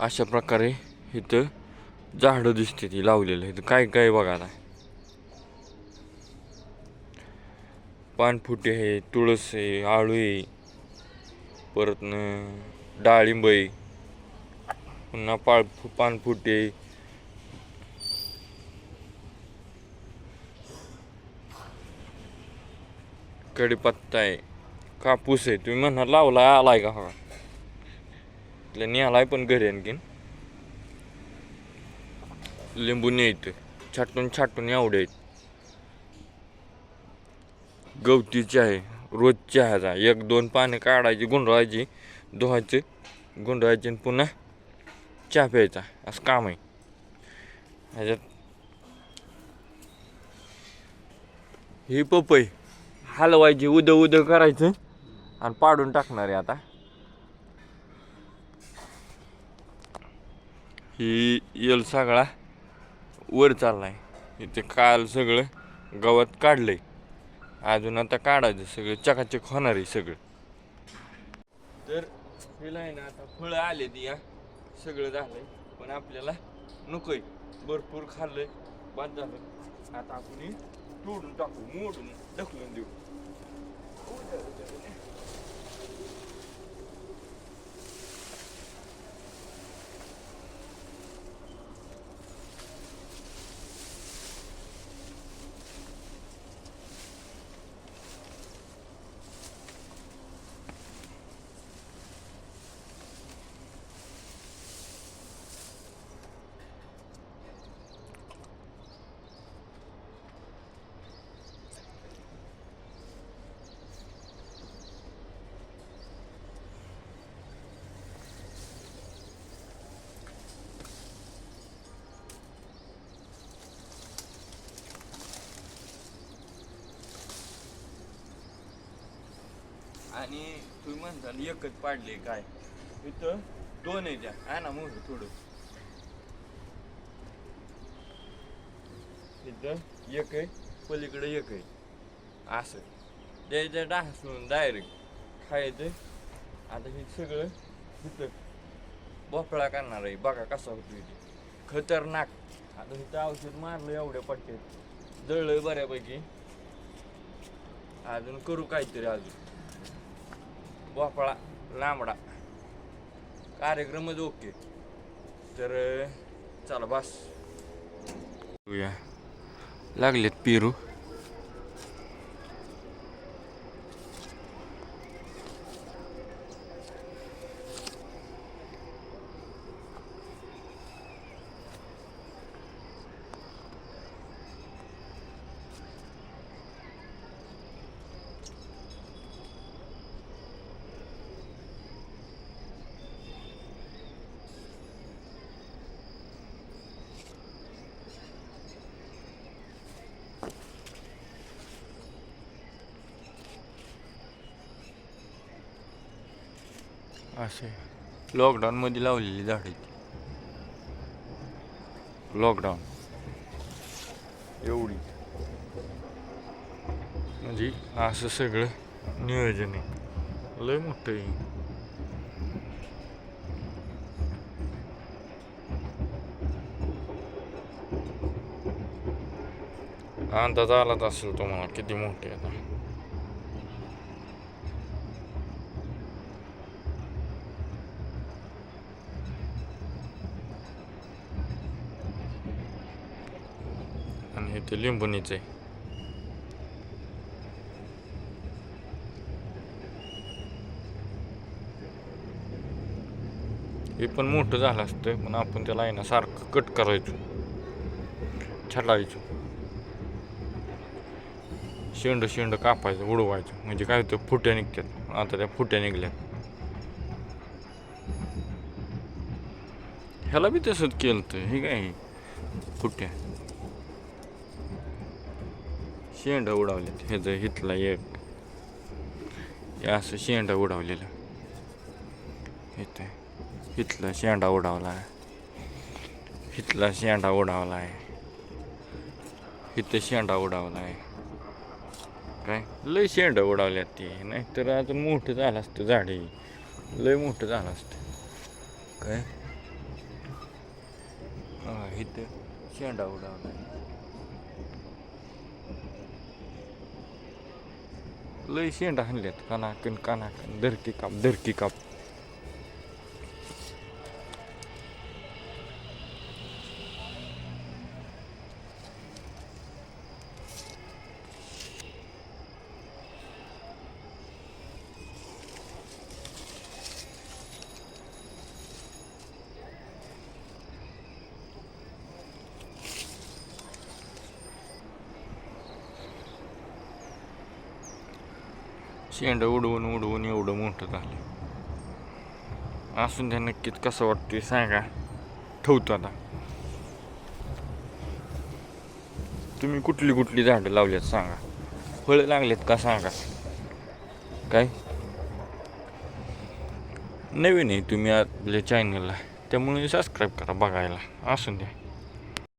अशा प्रकारे इथं झाडं दिसते ती लावलेलं इथं काय काय बघा ना पानफुटे आहे तुळस आहे आळू आहे. परत डाळिंब आहे. पुन्हा पाळ पानफुटे आहे. कढीपत्ता आहे. कापूस आहे. तुम्ही म्हणा लावला आलाय का? हा त्याने आलाय पण घरी आणखीन. लिंबू न्यायचं छाटून छाटून एवढे आहेत. गवती चहा आहे रोज चहाचा एक दोन पाने काढायची गुंडळायची धुवायची गुंडळायची आणि पुन्हा चहा प्यायचा. असं काम आहे. ह्याच्यात ही पपई हलवायची उद उद करायचं आणि पाडून टाकणार आहे आता. ही येल सगळा वर चाललाय. इथे काल सगळं गवत काढलंय. अजून आता काढायचं सगळं चकाचक होणार आहे सगळं. तर हिला आहे ना आता फळं आले ती या सगळं झालंय पण आपल्याला नकोय. भरपूर खाल्लंय बाद झालं. आता आपण तोडून टाकू मोडून ढकलून देऊ. आणि तुम्ही म्हणताल एकच पाडले काय? इथं दोन आहे द्या आहे ना मग थोडं. इथं एक आहे पलीकडे एक आहे. असं. द्यायचं डासून डायरेक्ट खायचं. आता हे सगळं इथं भोपळा करणार आहे. बघा कसा होतो इथे खतरनाक. आता इथं औषध मारलं एवढ्या पट्ट्यात. जळलं बऱ्यापैकी. अजून करू काहीतरी अजून. भोपळा लांबडा. कार्यक्रमच ओके. तर चला बस. लागलेत पेरू. असे. लॉकडाऊनमध्ये लावलेली झाडे लॉकडाऊन एवढी. म्हणजे असं सगळं नियोजन आहे. लय मोठं आहे. अंदाज आलाच असेल तुम्हाला किती मोठे आता. आणि हे ते लिंबुनीच आहे. हे पण मोठं झालं असतं पण आपण त्याला आहे ना सारखं कट करायचो. छटायचो. शेंड शेंड कापायचं उडवायचं. म्हणजे काय होतं फुट्या निघतात. आता त्या फुट्या निघल्या ह्याला बी तसंच केलं तर हे काय? फुट्या. शेंड उडवलेत. ह्याचं हिथला एक. हे असं शेंडा उडावलेलं. इथं इथला शेंडा उडावला आहे इथला शेंडा उडावला आहे इथं शेंडा उडावला आहे काय? लय शेंडा उडावल्यात ते. नाहीतर अजून मोठं झालं असतं झाडे. लय मोठं झालं असतं. काय? हा, इथं शेंडा उडावला लय शेंडा हाणल्यात कानाकन कानाकन धरकी काप धरकी काप. शेंड उडवून उडवून एवढं मोठं झालं. असून त्या नक्कीच कसं वाटतंय सांगा. ठेवतो आता. तुम्ही कुठली कुठली झाडं लावल्यात सांगा. फळं लागलेत का सांगा. काय? नवीन आहे तुम्ही आपल्या चॅनलला त्यामुळे सबस्क्राईब करा बघायला. असून द्या.